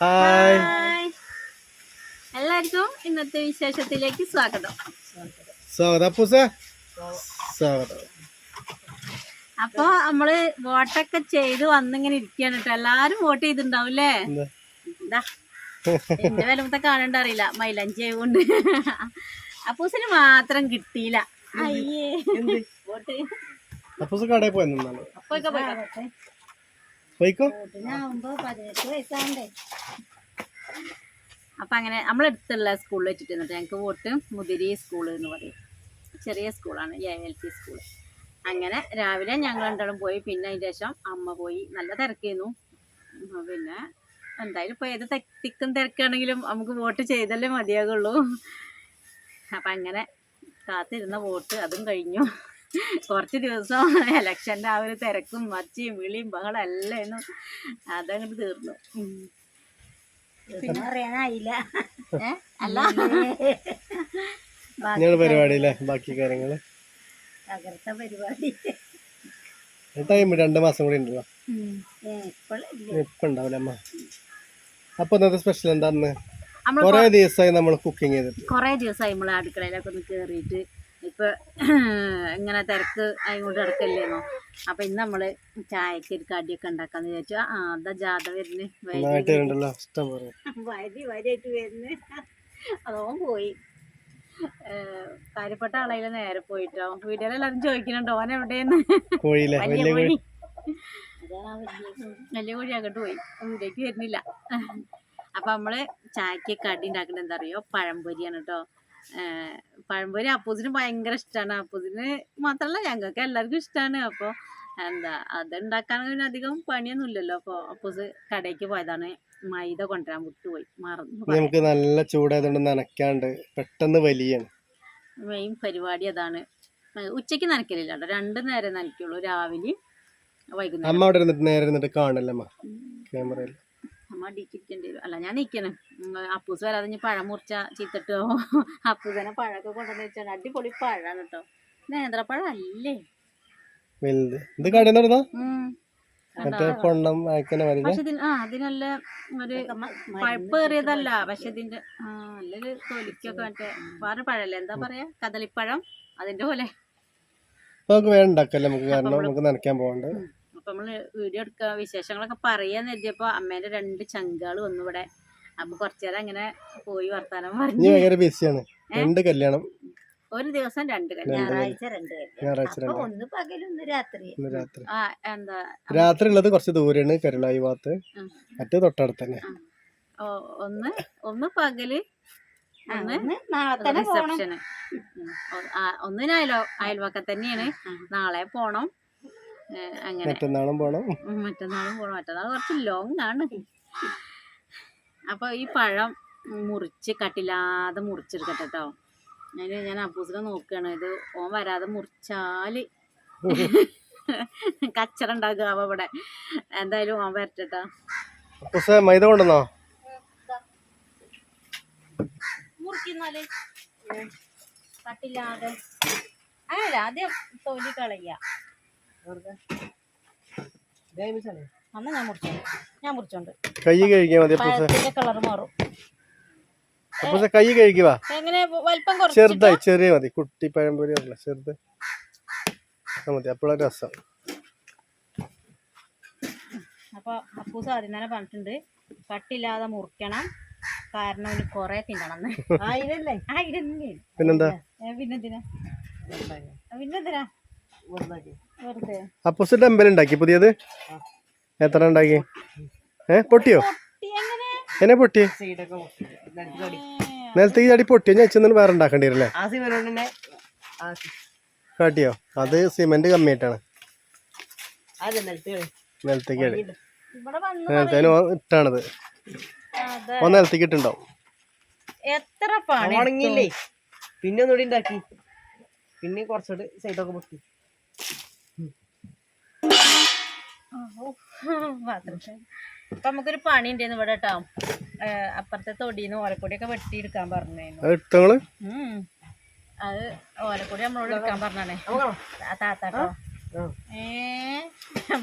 Hi. എല്ലാവർക്കും ഇന്നത്തെ വിശേഷത്തിലേക്ക് സ്വാഗതം. സ്വാഗതം. അപ്പൂസ? സ്വാഗതം. അപ്പൊ നമ്മൾ വോട്ടൊക്കെ ചെയ്ത് വന്നിങ്ങനെ ഇരിക്കുകയാണ് കേട്ടോ എല്ലാരും വോട്ട് ചെയ്തിട്ടുണ്ടാവും അല്ലേ എന്താ? എന്റെ വിലമത്തെ കാണണ്ട അറിയില്ല. മൈലഞ്ചി ആയതുകൊണ്ട്. അപ്പൂസിന് മാത്രം കിട്ടിയില്ല. അയ്യേ. വോട്ട് അപ്പൂസ് കടയിൽ പോയി നിന്നാണ്. അപ്പൊക്കെ പോയി പോയിക്കോ? അപ്പൊ അങ്ങനെ നമ്മളെടുത്തുള്ള സ്കൂളിൽ വെച്ചിട്ട് എന്നിട്ട് ഞങ്ങൾക്ക് വോട്ട് മുതിരി സ്കൂൾ എന്ന് പറയും. ചെറിയ സ്കൂളാണ് എ എൽ പി സ്കൂൾ അങ്ങനെ രാവിലെ ഞങ്ങൾ രണ്ടാളും പോയി പിന്നെ അതിന് ശേഷം അമ്മ പോയി. നല്ല തിരക്കായിരുന്നു. പിന്നെ എന്തായാലും ഇപ്പോൾ ഏത് തിക്കും തിരക്കാണെങ്കിലും നമുക്ക് വോട്ട് ചെയ്തല്ലേ മതിയാകുള്ളൂ അപ്പം അങ്ങനെ കാത്തിരുന്ന വോട്ട് അതും കഴിഞ്ഞു. കുറച്ച് ദിവസം ഇലക്ഷന്റെ ആ ഒരു തിരക്കും മച്ചിയും വിളിയും ബഹളം എല്ലാം ആയിരുന്നു അതങ്ങോട്ട് തീർന്നു. പിന്നെ പറയാനായില്ല. അല്ല. ബാക്കി തകർത്ത പരിപാടി. ടൈം രണ്ട് മാസം കൂടി ഉണ്ടല്ലോ. ഇപ്പൊ അപ്പൊ ഇന്നത്തെ സ്പെഷ്യൽ എന്താ അന്ന് കൊറേ ദിവസമായി നമ്മൾ കുക്കിംഗ് ചെയ്തിട്ട്. കുറേ ദിവസമായി നമ്മൾ അടുക്കളയിലൊക്കെ ഒന്ന് കയറിയിട്ട് ഇപ്പൊ ഇങ്ങനെ തിരക്ക് അങ്ങോട്ട് കിടക്കല്ലേന്നോ? അപ്പൊ ഇന്ന് നമ്മൾ ചായക്ക് ഒരു കടിയൊക്കെ ഉണ്ടാക്കാന്ന് വിചാരിച്ചു. ആ അതാ ജാഥ വരുന്നു. വരി വരിയായിട്ട് വരുന്നു. അതോ പോയി. കാര്യപ്പെട്ട ആളെ നേരെ പോയിട്ടോ? വീട്ടിലെല്ലാരും ചോദിക്കുന്നുണ്ടോ? ഓൻ എവിടെയെന്ന്? കോഴി. വലിയ കോഴി അങ്ങോട്ട് പോയി. വീട്ടിലേക്ക് വരുന്നില്ല. അപ്പൊ നമ്മൾ ചായക്ക് കടി ഉണ്ടാക്കുന്നത് എന്താ അറിയോ? പഴംപൊരിയാണ് കേട്ടോ പഴംപൊരി അപ്പൂസിന് ഭയങ്കര ഇഷ്ടമാണ് അപ്പൂസിന് മാത്രല്ല ഞങ്ങൾക്ക് എല്ലാവർക്കും ഇഷ്ടമാണ് അപ്പോൾ എന്താ അത് ഉണ്ടാക്കാൻ പിന്നെ അധികം പണിയൊന്നും ഇല്ലല്ലോ അപ്പോൾ അപ്പൂസ് കടയ്ക്ക് പോയതാണ്. മൈദ കൊണ്ടുവരാൻ വിട്ടുപോയി. മറന്നു നമുക്ക് നല്ല ചൂടായതുകൊണ്ട് നനയ്ക്കാണ്ട് പെട്ടെന്ന് വലിയാണ്. മെയിൻ പരിപാടി അതാണ്. ഉച്ചയ്ക്ക് നനയ്ക്കലില്ല കേട്ടോ. രണ്ട് നേരം നനയ്ക്കുള്ളൂ. രാവിലെയും വൈകുന്നേരം അമ്മ അവിടെ ഇരുന്നിട്ട് നേരെ ഇരുന്നിട്ട് കാണല്ലേ അമ്മ? ക്യാമറയിൽ. അമ്മ അടിച്ചിരിക്കേണ്ടി വരും. അല്ല ഞാൻ നിൽക്കണം അപ്പൂസ് വരാതെ ഇനി പഴം മുറിച്ച ചീത്തട്ടോ അപ്പൂസനെ പഴമൊക്കെ കൊണ്ടുവന്ന് വെച്ചാണ്. അടിപൊളി പഴമാണ് കേട്ടോ നേന്ത്രപ്പഴം അല്ലേ? ഇത് കടയിൽ നടന്നാ. മറ്റേ പൊണ്ണം പക്ഷെ ഇതിന് ആ ഇതിനല്ല ഒരു പഴുപ്പേറിയതല്ല. പക്ഷെ ഇതിന്റെ നല്ലൊരു തൊലിക്കൊക്കെ മറ്റേ വേറെ പഴല്ലേ എന്താ പറയാ? കദളിപ്പഴം അതിന്റെ പോലെ. നമുക്ക് വേണ്ട നമുക്ക് കാരണം നമുക്ക് നനയ്ക്കാൻ പോകണ്ട് ഉം. അപ്പൊ നമ്മൾ വീഡിയോ എടുക്കുക വിശേഷങ്ങളൊക്കെ പറയാന്ന് എഴുതിയപ്പോ അമ്മേന്റെ രണ്ട് ചങ്കാൾ വന്നു ഇവിടെ. അപ്പൊ കുറച്ചേരം അങ്ങനെ പോയി വർത്താനം പറഞ്ഞു. ബിസിയാണ് രണ്ട് കല്യാണം. ഒരു ദിവസം രണ്ട് കല്യാണം. ഞായറാഴ്ച രണ്ട് കല്യാണം. ഞായറാഴ്ച രണ്ട്. ഒന്ന് പകലും ഒന്ന് രാത്രി. രാത്രി. ആ എന്താ? രാത്രി ഉള്ളത് കുറച്ച് ദൂരെയാണ് കരുളായി ഭാഗത്ത്. മറ്റേ തൊട്ടടുത്ത് തന്നെ. ഒന്ന് ഒന്ന് പകൽ ഒന്ന് ഒന്ന് നാളെ പോണം. റിസപ്ഷന്. ഒന്നിന് അയലോ അയൽവക്കം തന്നെയാണ്. നാളെ പോണം. അങ്ങനെ. മറ്റന്നാളും പോണം. മറ്റന്നാളും പോണം. മറ്റന്നാൾ കുറച്ച് ലോങ് ആണ്. അപ്പൊ ഈ പഴം മുറിച്ച് കട്ടില്ലാതെ മുറിച്ചെടുക്കട്ടെ കേട്ടോ അതിന് ഞാൻ അപ്പൂസിനെ നോക്കുകയാണ്. ഇത് ഓൻ വരാതെ മുറിച്ചാൽ കച്ചറ ഉണ്ടാക്കുക ഇവിടെ എന്തായാലും ഓൻ വരട്ടെട്ടോ. അപ്പൂസ മൈദ കൊണ്ടുവന്നോ? മുറിക്കുന്നാൽ. കട്ടില്ലാതെ. അതല്ല ആദ്യം തൊലി കളയ. അന്ന് ഞാൻ മുറിച്ചോണ്ട്. ഞാൻ മുറിച്ചോണ്ട്. കൈ കഴുകിയാൽ മതി പഴത്തിന്റെ കളർ മാറും. കൈ കഴുകിവാ എങ്ങനെ വലിപ്പം കുറച്ച് ചെറുതായി ചെറിയ മതി. കുട്ടി പഴംപൊരി അല്ല ചെറുത്. മതി അപ്പോഴാണ് രസം. അപ്പൊ അപ്പൂസ് ആദ്യം തന്നെ പറഞ്ഞിട്ടുണ്ട് കട്ടില്ലാതെ മുറിക്കണം. കാരണം ഇനി കൊറേ തിന്നണം ആയിരല്ലേ പിന്നെന്താ? പിന്നെന്തിനാ? പിന്നെന്തിനാ? അപ്പൂസ് ഡമ്പൽ ഉണ്ടാക്കി പുതിയത്? എത്ര ഉണ്ടാക്കി? ഏ പൊട്ടിയോ? പൊട്ടി എങ്ങനെ? എന്നെ പൊട്ടി? സൈഡൊക്കെ നിലത്തേക്ക് ചാടി പൊട്ടിയോ ഞാൻ ചെന്നു വേറെ ഉണ്ടാക്കേണ്ടി വരില്ലേ? ആ കാട്ടിയോ അത് സിമെന്റ് കമ്മിയായിട്ടാണ്. നിലത്തേക്ക് നിലത്തേന് ഇട്ടാണത്. ഒന്ന് നിലത്തേക്ക് ഇട്ടുണ്ടാവും എത്ര പിന്നെ ഒന്നുകൂടി ഉണ്ടാക്കി. പിന്നെ കുറച്ചുകൂടി സൈഡൊക്കെ പൊട്ടി. അപ്പൊ നമുക്കൊരു പണി ഉണ്ടായിരുന്നു ഇവിടെ കേട്ടോ അപ്പുറത്തെ തൊടിന്ന് ഓലക്കൊടിയൊക്കെ വെട്ടിയെടുക്കാൻ വെട്ടി അത് പറഞ്ഞു. അത് ഓലക്കൊടി നമ്മളോട് എടുക്കാൻ പറഞ്ഞാണേ. താത്താട്ടോ. ഏ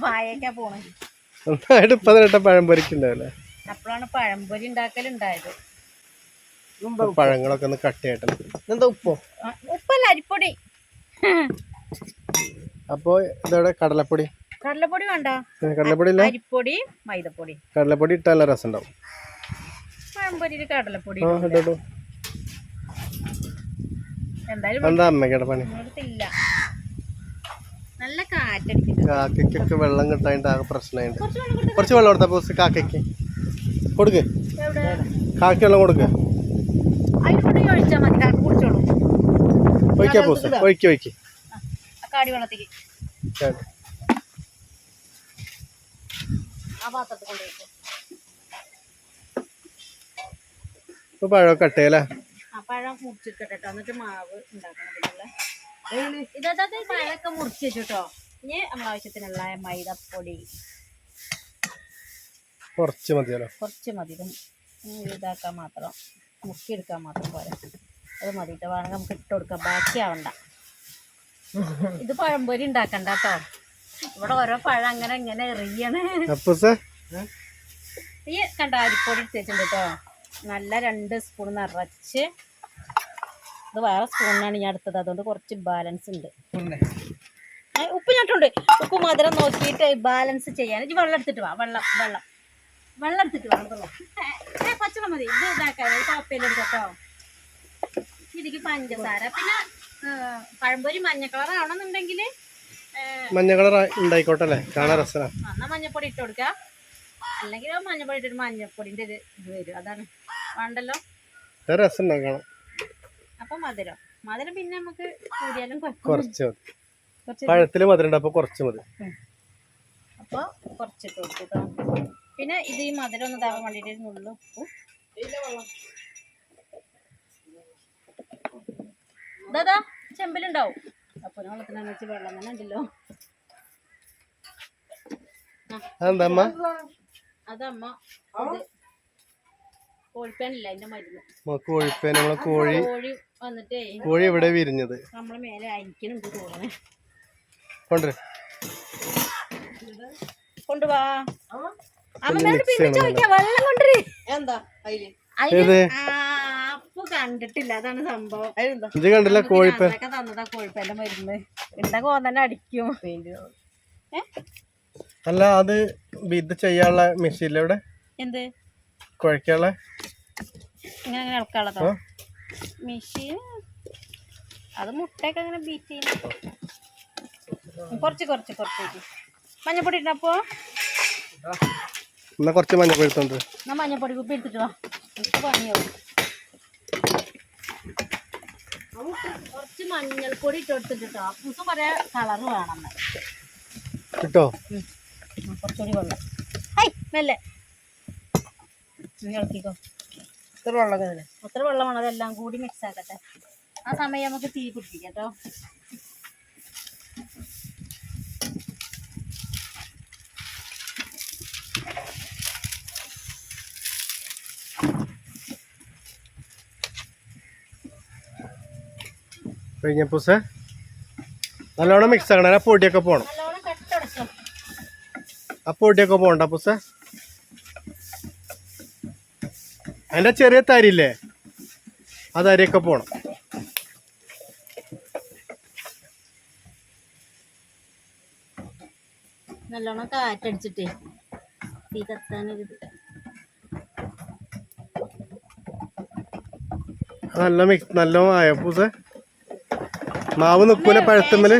വായൊക്കെ പോണേ. അപ്പോഴാണ് പഴംപൊരി ഉണ്ടാക്കലുണ്ടായത്. പഴങ്ങളൊക്കെ ഒന്ന് കട്ട് ചെയ്യട്ടെ. ഇതെന്താ ഉപ്പോ? ഉപ്പല്ല അരിപ്പൊടി. അപ്പോ ഇതവിടെ? കടലപ്പൊടി? കടലപ്പൊടി വേണ്ട. കടലപ്പൊടി ഇല്ല അരിപ്പൊടി മൈദപ്പൊടി. കടലപ്പൊടി ഇട്ടാൽ നല്ല രസം ഉണ്ടാവും പഴംപൊരിയിൽ കടലപ്പൊടി എന്തായാലും എന്താ അമ്മയ്ക്കടെ പണി? ഇല്ല നല്ല കാറ്റടിക്കുന്നു കാക്കയ്ക്കൊക്കെ വെള്ളം കിട്ടാനായിട്ട് ആകെ പ്രശ്നമായിട്ട് കുറച്ച് വെള്ളം കൊടുത്താ? കൊടുത്താൽ പോസ് കാക്കയ്ക്ക്. കൊടുക്ക്. കാക്കയ്ക്ക് വെള്ളം കൊടുക്ക്. കാക്ക ഒഴിക്കാ പോസ്. ഒഴിക്ക് ഒഴിക്ക്. കാടി വെള്ളത്തേക്ക് ആ പാത്രത്തിൽ കൊണ്ടുപോയി ഇപ്പൊ പഴം കട്ട് ആ പഴം മുറിച്ചിട്ടെ എന്നിട്ട് മാവ് ഉണ്ടാക്കണം ഇതൊക്കെ ഇതാ പഴമൊക്കെ മുറിച്ച് വെച്ചിട്ടോ. ഇനി നമ്മളെ ആവശ്യത്തിനുള്ള മൈദപ്പൊടി. കുറച്ച് മതിയല്ലോ. കുറച്ച് മതി. ഇത് ഇതാക്കാൻ മാത്രം മുക്കിയെടുക്കാൻ മാത്രം പോരെ. അത് മതിട്ടോ. വേണമെങ്കിൽ നമുക്ക് ഇട്ട് കൊടുക്കാം. ബാക്കിയാവണ്ട. ഇത് പഴംപൊരി ഉണ്ടാക്കണ്ട കേട്ടോ. ഇവിടെ ഓരോ പഴം അങ്ങനെ ഇങ്ങനെ എറിയണേ. ഈ കണ്ട അരിപ്പൊടി എടുത്ത് കേട്ടോ നല്ല രണ്ട് സ്പൂൺ നിറച്ച്. ഇത് വേറെ സ്പൂണിനാണ് ഞാൻ എടുത്തത്. അതുകൊണ്ട് കുറച്ച് ബാലൻസ് ഉണ്ട്. ഉപ്പ് ഞാട്ടുണ്ട് ഉപ്പ് മധുരം നോക്കിയിട്ട് ബാലൻസ് ചെയ്യാൻ. വെള്ളം എടുത്തിട്ട് വാ. വെള്ളം വെള്ളം. വെള്ളം എടുത്തിട്ട് വാ വെള്ളം ഏ പച്ചവെള്ളം മതി. ഇത് ഇതാക്കാൻ കോപ്പയിലെടുത്തോ ഇതിക്ക് പഞ്ചസാര. പിന്നെ പഴംപൊരി മഞ്ഞ കളർ ആവണമെന്നുണ്ടെങ്കിൽ മഞ്ഞ കളർ ഉണ്ടായിക്കോട്ടെ അല്ലേ കാണാൻ രസമാണ് മഞ്ഞപ്പൊടി ഇട്ട് കൊടുക്കുക അല്ലെങ്കിൽ മഞ്ഞപ്പൊടി ഇട്ടിട്ട് മഞ്ഞപ്പൊടിന്റെ ഒരു ഇത് വരും. അതാണ്. വേണ്ടല്ലോ? രസം അപ്പൊ അപ്പം മധുരം. മധുരം പിന്നെ നമുക്ക് കൂടിയാലും കുറച്ച് മതി. പഴത്തിൽ മധുരം ഉണ്ട് അപ്പോൾ കുറച്ച് മതി. അപ്പോൾ കുറച്ചിട്ട് കൊടുത്തു പിന്നെ ഇത് ഈ മധുരം ഒന്ന് താവാൻ വേണ്ടിട്ട് നുള്ളു ഉപ്പും. ചെമ്പിലുണ്ടാവും. അപ്പോൾ വെച്ച് വെള്ളം തന്നെ ഉണ്ടല്ലോ. അതമ്മ. കോഴിപ്പേനില്ല മരുന്ന്. നമ്മളെ കോഴി കോഴി വന്നിട്ടേ കോഴി എവിടെ വിരിഞ്ഞത്. നമ്മളെ മേലെ അരിക്കണുണ്ട് തോന്നണേ. കൊണ്ടുവരും കൊണ്ടുവാ അമ്മ. ചോദിക്കാം വെള്ളം കൊണ്ടുവരേ. എന്താ? അതിൽ ആ, കണ്ടിട്ടില്ല. അതാണ് സംഭവം. ഇത് കണ്ടില്ല കോഴിപ്പ. തന്നതാ കോഴിപ്പന്റെ മരുന്ന്. ഉണ്ടെങ്കിൽ കോന്നെ തന്നെ അടിക്കും. അല്ല അത് ഇത് ചെയ്യാനുള്ള മെഷീൻ ഇവിടെ എന്ത്? കുഴക്കാനുള്ള? ഇങ്ങനെ അങ്ങനെ ഇളക്കാനുള്ളതോ? മെഷീൻ? അത് മുട്ടയൊക്കെ അങ്ങനെ ബീറ്റ് ചെയ്യുന്നു കുറച്ച് കുറച്ച് കുറച്ച് മഞ്ഞപ്പൊടി ഇട്ടപ്പോ എന്നാ കുറച്ച് മഞ്ഞപ്പൊടി എടുത്തോണ്ട് എന്നാ മഞ്ഞപ്പൊടി കുപ്പി എടുത്തിട്ടോ എനിക്ക് പണിയാവും. കുറച്ച് മഞ്ഞൾപ്പൊടി ഇട്ട് കൊടുത്തിട്ടോ അപ്പൂസ് കുറേ കളറ് വേണം കിട്ടോ കുറച്ചുകൂടി വെള്ളം. ഹൈ മെല്ലെ. ഇളക്കിക്കോ. ഇത്ര വെള്ളം എത്ര വെള്ളമാണ് അതെല്ലാം കൂടി മിക്സ് ആക്കട്ടെ. ആ സമയം നമുക്ക് തീ പിടിപ്പിക്കാം കേട്ടോ കഴിഞ്ഞപ്പൂസേ നല്ലോണം മിക്സ് ആക്കണം. ആ പൊടിയൊക്കെ പോകണം ആ പൊടിയൊക്കെ പോകണ്ട പൂസേ. അതിന്റെ ചെറിയ തരില്ലേ? ആ തരിയൊക്കെ പോകണം നല്ലോണം കാറ്റടിച്ചിട്ടേ. തീ കത്താനൊരു. നല്ല മിക്സ് നല്ല ആയ പൂസേ? മാവ് നിക്കൂല പഴത്തമ്മൽ?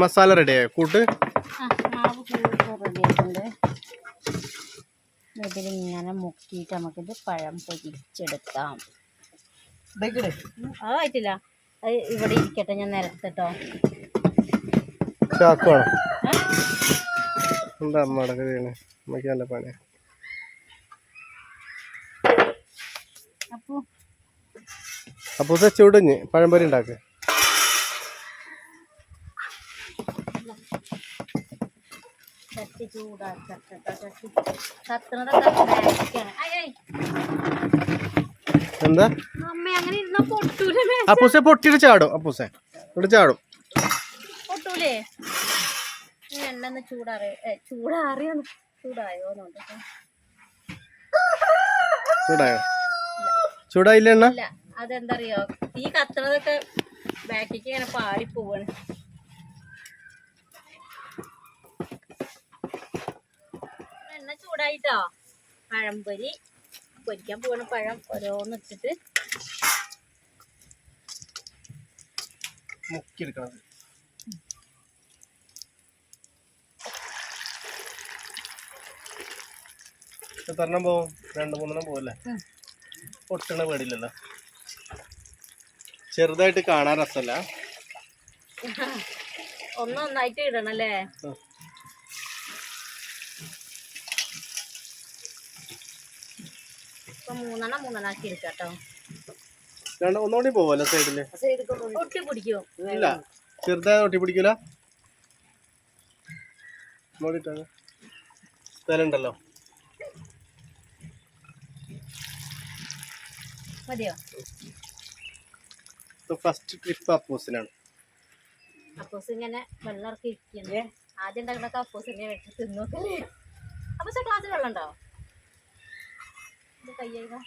മസാല റെഡി ആയോ? മസാല റെഡിയായോ കൂട്ട് ഇതിലിങ്ങനെ മുക്കിയിട്ട് നമുക്കിത് പഴം പൊരിച്ചെടുക്കാം. ആയിട്ടില്ല. അത് ഇവിടെ ഇരിക്കട്ടെ ഞാൻ നിരത്തിട്ടോ. എന്താ അമ്മ അടക്ക ചെയ്യണേ അമ്മയ്ക്ക് നല്ല പണിയാ. അപ്പോൾ അപ്പൂസ ചൂടഞ്ഞ് പഴംപൊരി ഉണ്ടാക്ക. ചട്ടി ചൂടാക്കട്ടോ എന്താ? അമ്മ അങ്ങനെ ഇരുന്ന പൊട്ടൂലേ അപ്പൂസെ പൊട്ടിയിട്ട് ചാടും. അപ്പൂസെ. ഇവിടെ ചാടും. പൊട്ടൂലേ? എണ്ണ ഒന്ന് ചൂടാറി ചൂടാറിയോ ചൂടായോ ചൂടായോ? ചൂടായില്ല എണ്ണ? അല്ല അതെന്താ അറിയോ തീ കത്തണതൊക്കെ ബാക്കിക്ക് ഇങ്ങനെ പാടി പോവാണ്. എണ്ണ ചൂടായിട്ടോ? പഴംപൊരി പൊരിക്കാൻ പോകണ പഴം ഓരോന്ന് ഇട്ടിട്ട്. മുക്കിയെടുക്കണം. എത്രണ്ണം പോവും. രണ്ട് മൂന്നെണ്ണം പോവല്ലേ ഒട്ടണ പൊട്ടണ പേടില്ലല്ലോ ചെറുതായിട്ട് കാണാൻ രസമല്ല. ഒന്നൊന്നായിട്ട് ഇടണല്ലേ മൂന്നെണ്ണം മൂന്നെണ്ണം ആക്കി എടുക്കാം കേട്ടോ. രണ്ട് ഒന്നുകൂടി പോവല്ലോ സൈഡിൽ ഒട്ടി പിടിക്കുമോ ഇല്ല. ചെറുതായി ഒട്ടി പിടിക്കൂല? നോടിട്ടാണ് സ്ഥലം ഉണ്ടല്ലോ. മതിയോ? First trip അപ്പൂസിനാണ്. അപ്പൂസ് ഇങ്ങനെ വെള്ളം ഇറക്കി ഇരിക്കുന്നത് ആദ്യം ഉണ്ടാക്കുന്ന അപ്പൂസ് ഇങ്ങനെ വെട്ടി തിന്നോക്കല്ലേ അപ്പൂസ ക്ലാസ്സിൽ വെള്ളം ഉണ്ടോ ഇത് കൈ കഴുകാം.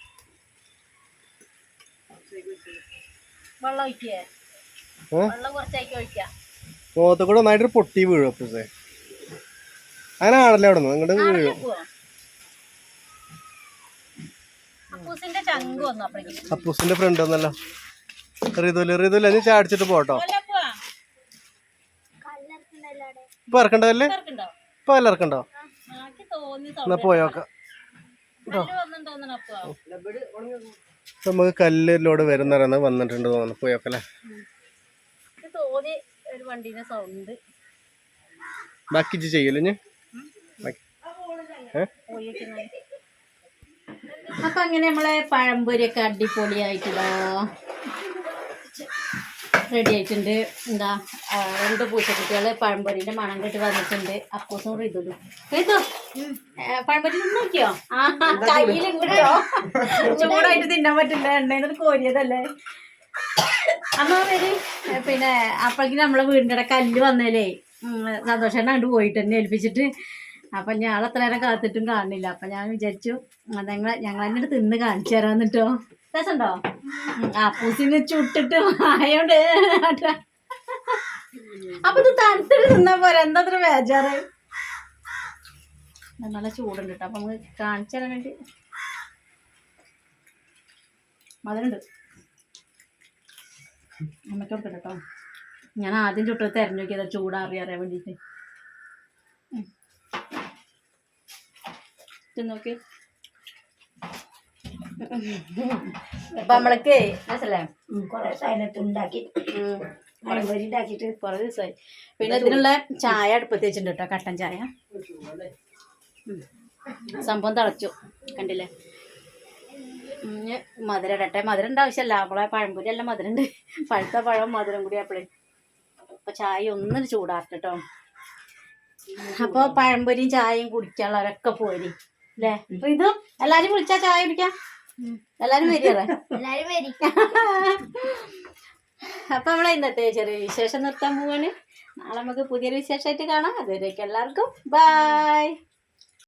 വെള്ളം ഒഴിക്കേ? വെള്ളം കുറച്ചാക്കി ഒഴിക്കാം. മുഖത്ത് കൂടെ നന്നായിട്ട് പൊട്ടി വീഴും അപ്പൂസേ. അങ്ങനെ ആണല്ലോ അവിടെ നിന്ന് ഇങ്ങോട്ട് വീഴും. അപ്പൂസിന്റെ ചങ്ക് വന്നു അപ്പഴേക്കും അപ്പൂസിന്റെ ഫ്രണ്ട് വന്നല്ലോ. റിതുൽ റിതുൽ നീ ചാടിച്ചിട്ട് പോട്ടോ? ഇപ്പൊ ഇറക്കണ്ടല്ലേ ഇറക്കുണ്ടോ? ഇപ്പൊ അല്ല ഇറക്കണ്ടോ? എന്നാ പോയോക്ക നമുക്ക് കല്ലിലോട് വരുന്ന വന്നിട്ടുണ്ട് തോന്നുന്നു. പോയോക്കല്ലേ എനിക്ക് തോന്നി ഒരു വണ്ടീന്റെ സൗണ്ട്. ബാക്കി ചെയ്യല്ലേ? ബാക്കി. ഏ? അപ്പൊ അങ്ങനെ നമ്മളെ പഴംപൊരിയൊക്കെ അടിപൊളിയായിട്ടിതാ റെഡി ആയിട്ടുണ്ട്. എന്താ രണ്ട് പൂച്ചക്കുട്ടികൾ പഴംപൊരിന്റെ മണം കെട്ട് വന്നിട്ടുണ്ട്. അപ്പൂസും റിതുലും റിതു പഴംപൊരി നോക്കിയോ? ആ ചൂടായിട്ട് തിന്നാൻ പറ്റില്ല. എണ്ണയിൽ കോരിയതല്ലേ? അമ്മ പിന്നെ അപ്പോഴേക്കും നമ്മളെ വീടിന്റെ കല്ല് വന്നാലേ സന്തോഷം കണ്ടു പോയിട്ട് തന്നെ ഏൽപ്പിച്ചിട്ട് അപ്പം ഞാൻ അത്ര നേരം കാത്തിട്ടും കാണുന്നില്ല. അപ്പം ഞാൻ വിചാരിച്ചു ഞങ്ങൾ ഞങ്ങൾ തന്നെ തിന്ന് കാണിച്ചു തരാന്നിട്ടോ രസമുണ്ടോ അപ്പൂസിന് ചുട്ടിട്ട് ആയോണ്ട് അപ്പൊ ഇത് തണുത്തിട്ട് തിന്നാ പോരാ എന്താ അത്ര ബേജാറ്? നല്ല ചൂടുണ്ട് കേട്ടോ അപ്പൊ നമുക്ക് കാണിച്ചു തരാൻ വേണ്ടി. മധുരണ്ട്. അമ്മയ്ക്ക് കൊടുക്കട്ടെ കേട്ടോ ഞാൻ ആദ്യം ചുട്ടത് തെരഞ്ഞു നോക്കിയതാ ചൂടാറിയാറിയാൻ വേണ്ടിയിട്ട് നോക്കി. അപ്പൊ നമ്മളൊക്കെ മനസ്സിലേ കുറെ സൈനത്ത് ഉണ്ടാക്കി. പഴംപൊരി ഉണ്ടാക്കിയിട്ട് കുറേ ദിവസമായി പിന്നെ ഇതിനുള്ള ചായ അടുപ്പത്ത് വെച്ചിട്ടുണ്ട് കേട്ടോ കട്ടൻ ചായ. സംഭവം തിളച്ചു കണ്ടില്ലേ? മധുരം ഇടട്ടെ. മധുരം ഉണ്ട് ആവശ്യമല്ല നമ്മളെ പഴംപൊരി അല്ല മധുരം ഉണ്ട് പഴുത്ത പഴം മധുരം കൂടി അപ്പോഴേ അപ്പൊ ചായ ഒന്നും ചൂടാക്കട്ടോ കേട്ടോ. അപ്പൊ പഴംപൊരിയും ചായയും കുടിക്കാനുള്ളവരൊക്കെ പോരി അല്ലേ അപ്പൊ ഇതും എല്ലാരും വിളിച്ചാ ചായ കുടിക്കാം. എല്ലാരും വരികയല്ലേ എല്ലാരും വരി. അപ്പൊ നമ്മളെ ഇന്നത്തെ ചെറിയ വിശേഷം നിർത്താൻ പോവാണ്. നാളെ നമുക്ക് പുതിയൊരു വിശേഷമായിട്ട് കാണാം. അതുവരേക്കും എല്ലാവർക്കും. ബൈ